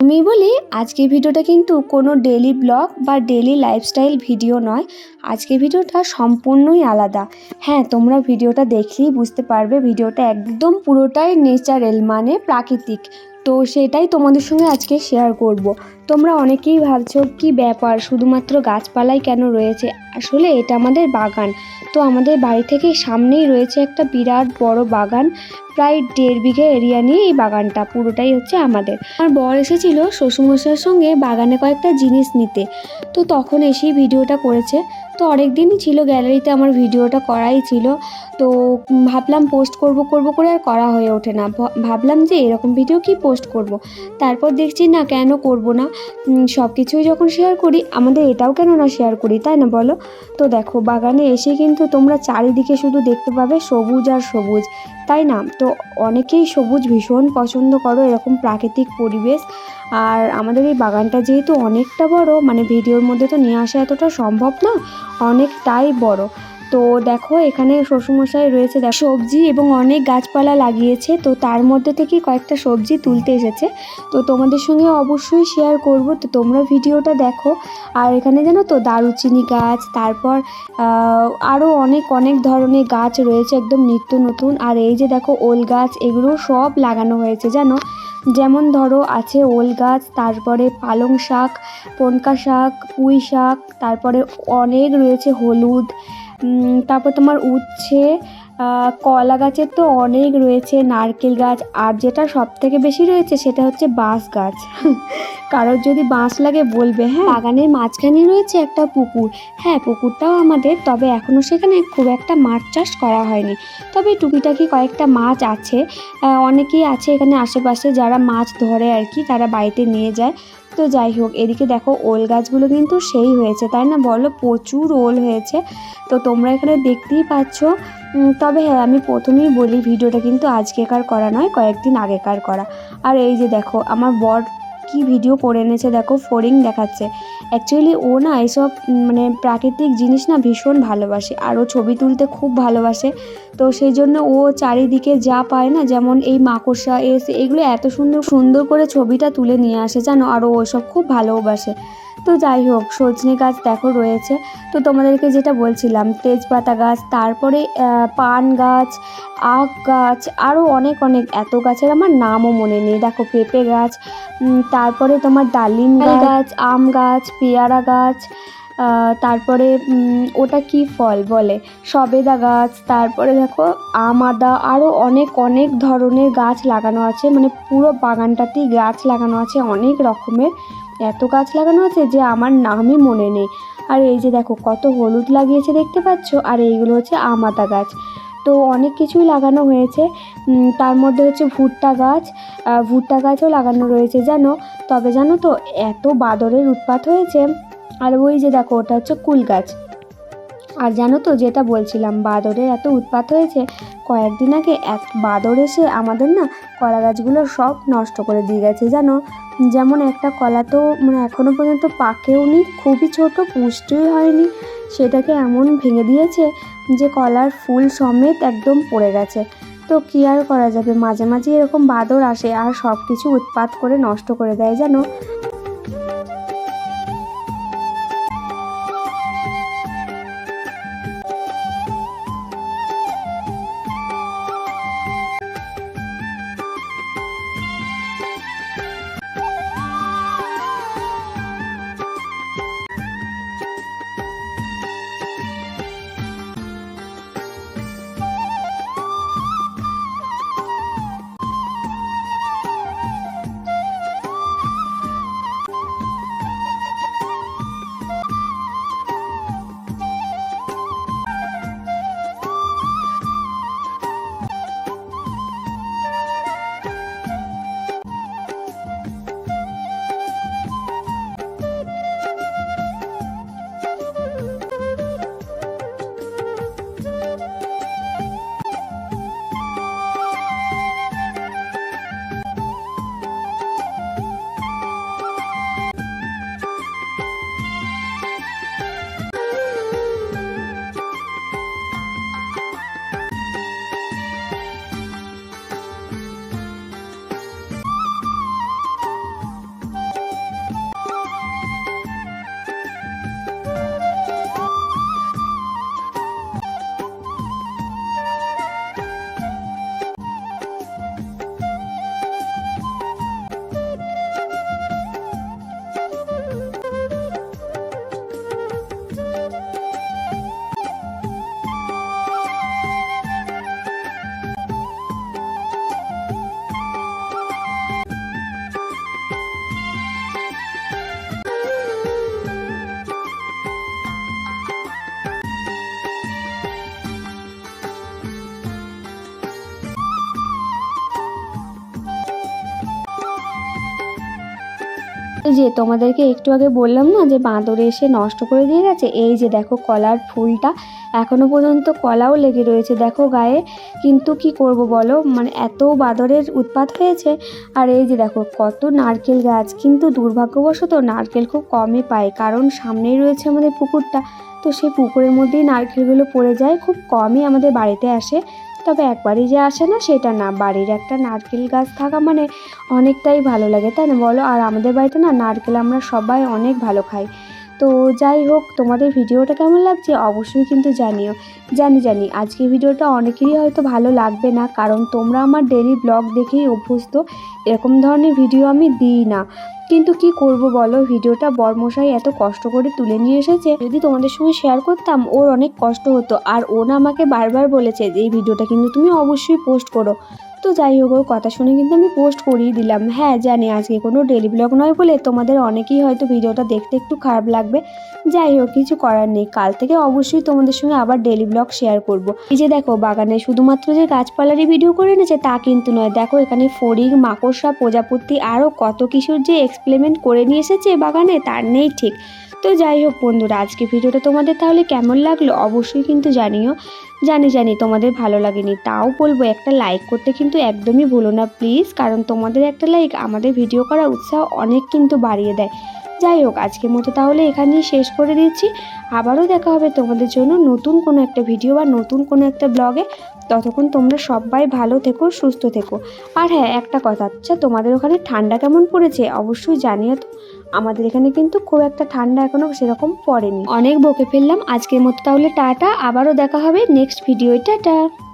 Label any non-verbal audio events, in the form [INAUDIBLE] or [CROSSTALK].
আমি বলি আজকে ভিডিওটা কিন্তু কোনো ডেলি ব্লগ বা ডেলি লাইফস্টাইল ভিডিও নয়। আজকে ভিডিওটা সম্পূর্ণই আলাদা। হ্যাঁ তোমরা ভিডিওটা দেখলেই বুঝতে পারবে, ভিডিওটা একদম পুরোটাই নেচারেল মানে প্রাকৃতিক। তো সেটাই তোমাদের সঙ্গে আজকে শেয়ার করব। তোমরা অনেকেই ভাবছ, কি ব্যাপার? শুধুমাত্র গাছপালাই কেন রয়েছে? আসলে এটা আমাদের বাগান। তো আমাদের বাড়ি থেকে সামনেই রয়েছে একটা বিরাট বড় বাগান। প্রায় দেড় বিঘে এরিয়া নিয়ে এই বাগানটা। পুরোটাই হচ্ছে আমাদের। আমার বর এসেছিল শ্বশুরমশাইয়ের সঙ্গে বাগানে কয়েকটা জিনিস নিতে। তো তখন এসেই ভিডিওটা করেছে। তো অনেক দিনই ছিল গ্যালারিতে আমার ভিডিওটা করাই ছিল। তো ভাবলাম পোস্ট করব করব করে আর করা হয়ে ওঠে না। ভাবলাম যে এরকম ভিডিও কি পোস্ট করব। তারপর দেখছি না, কেন করব না? সব কিছুই যখন শেয়ার করি, আমাদের এটাও কেন না শেয়ার করি, তাই না বলো? তো দেখো, বাগানে এসে কিন্তু তোমরা চারিদিকে শুধু দেখতে পাবে সবুজ আর সবুজ, তাই না? তো অনেকেই সবুজ ভীষণ পছন্দ করো, এরকম প্রাকৃতিক পরিবেশ। আর আমাদের এই বাগানটা যেহেতু অনেকটা বড় মানে ভিডিওর মধ্যে তো নিয়ে আসা এতটা সম্ভব না, অনেকটাই বড়। তো দেখো, এখানে শ্বশুরমশাই রয়েছে, দেখো, সবজি এবং অনেক গাছপালা লাগিয়েছে। তো তার মধ্যে থেকে কয়েকটা সবজি তুলতে এসেছে। তো তোমাদের সঙ্গে অবশ্যই শেয়ার করব। তো তোমরা ভিডিওটা দেখো। আর এখানে জানো তো, দারুচিনি গাছ, তারপর আরও অনেক অনেক ধরনের গাছ রয়েছে, একদম নিত্য নতুন। আর এই যে দেখো, ওল গাছ, এগুলো সব লাগানো হয়েছে, জানো? যেমন ধরো, আছে ওল গাছ, তারপরে পালং শাক, পনকা শাক, পুঁই শাক, তারপরে অনেক রয়েছে হলুদ তারপর তোমার উচ্ছে কলা গাছের তো অনেক রয়েছে, নারকেল গাছ, আর যেটা সব থেকে বেশি রয়েছে সেটা হচ্ছে বাঁশ গাছ। [LAUGHS] কারোর যদি বাঁশ লাগে বলবে হ্যাঁ। বাগানের মাঝখানে রয়েছে একটা পুকুর। হ্যাঁ পুকুরটাও আমাদের, তবে এখনও সেখানে খুব একটা মাছ চাষ করা হয়নি। তবে টুকিটাকি কয়েকটা মাছ আছে অনেকেই আছে এখানে আশেপাশে যারা মাছ ধরে আর কি, তারা বাড়িতে নিয়ে যায়। তো যাই হোক, এদিকে দেখো ওল গাছগুলো কিন্তু সেই হয়েছে, তাই না? বলো, প্রচুর ওল হয়েছে। তো তোমরা এখানে দেখতেই পাচ্ছ। তবে হ্যাঁ আমি প্রথমেই বলি, ভিডিওটা কিন্তু আজকেকার করা নয়, কয়েকদিন আগেকার করা। আর এই যে দেখো, আমার বর কি ভিডিও করে এনেছে, দেখো, ফোরিং দেখাচ্ছে। অ্যাকচুয়ালি ও না এসব মানে প্রাকৃতিক জিনিস না ভীষণ ভালোবাসে, আর ও ছবি তুলতে খুব ভালোবাসে। তো সেই জন্য ও চারিদিকে যা পায় না, যেমন এই মাকড়সা এসে এগুলো এত সুন্দর সুন্দর করে ছবিটা তুলে নিয়ে আসে জানো, আর ও ওসব খুব ভালোবাসে তো যাই হোক সজনে গাছ দেখো রয়েছে। তো তোমাদেরকে যেটা বলছিলাম তেজপাতা গাছ তারপরে পান গাছ আখ গাছ আরও অনেক অনেক। এত গাছের আমার নামও মনে নেই। দেখো পেঁপে গাছ তারপরে তোমার ডালিম। গাছ আম গাছ পেয়ারা গাছ তারপরে ওটা কি ফল বলে? সবেদা গাছ, তারপরে দেখো আম আদা আরও অনেক অনেক ধরনের গাছ লাগানো আছে। মানে পুরো বাগানটাতেই গাছ লাগানো আছে, অনেক রকমের। এত গাছ লাগানো আছে যে আমার নামই মনে নেই। আর এই যে দেখো, কত হলুদ লাগিয়েছে দেখতে পাচ্ছ? আর এইগুলো হচ্ছে আম আদা গাছ। তো অনেক কিছুই লাগানো হয়েছে। তার মধ্যে হচ্ছে ভুট্টা গাছ। ভুট্টা গাছও লাগানো রয়েছে, জানো? তবে জানো তো, এত বাদরের উৎপাত হয়েছে। আর ওই যে দেখো, ওটা হচ্ছে কুল গাছ। আর জানো তো যেটা বলছিলাম, বাদরের এত উৎপাত হয়েছে, কয়েকদিন আগে এক বাদর এসে আমাদের না কলা গাছগুলো সব নষ্ট করে দিয়ে গেছে, জানো? যেমন একটা কলা তো মানে এখনও পর্যন্ত পাকেও নি, খুবই ছোট পুষ্টিই হয়নি। সেটাকে এমন ভেঙে দিয়েছে যে কলার ফুল সমেত একদম পড়ে গেছে। তো কী আর করা যাবে? মাঝে মাঝে এরকম বাদর আসে আর সব কিছু উৎপাত করে নষ্ট করে দেয়, জানো? এই যে তোমাদেরকে একটু আগে বললাম না যে বাঁদরে এসে নষ্ট করে দিয়ে গেছে? এই যে দেখো কলার ফুলটা, এখনও পর্যন্ত কলাও লেগে রয়েছে দেখো গায়ে। কিন্তু কি করব বলো? মানে এত বাঁদরের উৎপাত হয়েছে। আর এই যে দেখো কত নারকেল গাছ, কিন্তু দুর্ভাগ্যবশত নারকেল খুব কমই পায় কারণ সামনেই রয়েছে আমাদের পুকুরটা। তো সেই পুকুরের মধ্যেই নারকেলগুলো পড়ে যায়, খুব কমই আমাদের বাড়িতে আসে। তবে একবারই যে আসে না, সেটা না। বাড়ির একটা নারকেল গাছ থাকা মানে অনেকটাই ভালো লাগে, তাই না? বলো, আর আমাদের বাড়িতে না নারকেল আমরা সবাই অনেক ভালো খাই। তো যাই হোক, তোমাদের ভিডিওটা কেমন লাগছে অবশ্যই কিন্তু জানিও। জানি জানি আজকে ভিডিওটা অনেকেরই হয়তো ভালো লাগবে না, কারণ তোমরা আমার ডেলি ব্লগ দেখেই অভ্যস্ত। এরকম ধরনের ভিডিও আমি দিই না। কিন্তু কি করব বলো? ভিডিওটা বর্মশাই এত কষ্ট করে তুলে নিয়ে এসেছে। যদি তোমাদের সঙ্গে শেয়ার করতাম, ওর অনেক কষ্ট হতো। আর ও না আমাকে বারবার বলেছে যে, এই ভিডিওটা কিন্তু তুমি অবশ্যই পোস্ট করো। তো যাই হোক, ওর কথা শুনে কিন্তু আমি পোস্ট করিয়ে দিলাম। হ্যাঁ জানি আজকে কোনো ডেলি ব্লগ নয় বলে তোমাদের অনেকেই হয়তো ভিডিওটা দেখতে একটু খারাপ লাগবে। যাই হোক, কিছু করার নেই। কাল থেকে অবশ্যই তোমাদের সঙ্গে আবার ডেলি ব্লগ শেয়ার করব। এই যে দেখো, বাগানে শুধুমাত্র যে গাছপালারই ভিডিও করে এনেছে, তা কিন্তু নয়। দেখো, এখানে ফড়িং, মাকড়সা, প্রজাপতি আরও কত কিছুর যে এক্সপ্লেমেন্ট করে নিয়ে এসেছে বাগানে, তার নেই ঠিক। তো যাই হোক বন্ধুরা, আজকে ভিডিওটা তোমাদের তাহলে কেমন লাগল অবশ্যই কিন্তু জানিও। জানি জানি তোমাদের ভালো লাগেনি, তাও বলব একটা লাইক করতে কিন্তু একদমই ভুলো না প্লিজ কারণ তোমাদের একটা লাইক আমাদের ভিডিও করার উৎসাহ অনেক কিন্তু বাড়িয়ে দেয়। যাই হোক, আজকের মতো তাহলে এখানেই শেষ করে দিচ্ছি। আবারও দেখা হবে তোমাদের জন্য নতুন কোনো একটা ভিডিও বা নতুন কোনো একটা ব্লগে ততক্ষণ তোমরা সবাই ভালো থেকো, সুস্থ থেকো। আর হ্যাঁ একটা কথা আচ্ছা তোমাদের ওখানে ঠান্ডা কেমন পড়েছে? অবশ্যই জানিও তো। আমাদের এখানে কিন্তু খুব একটা ঠান্ডা এখনও সেরকম পড়েনি। অনেক বকে ফেললাম, আজকের মতো তাহলে টাটা, আবারও দেখা হবে নেক্সট ভিডিও টাটা।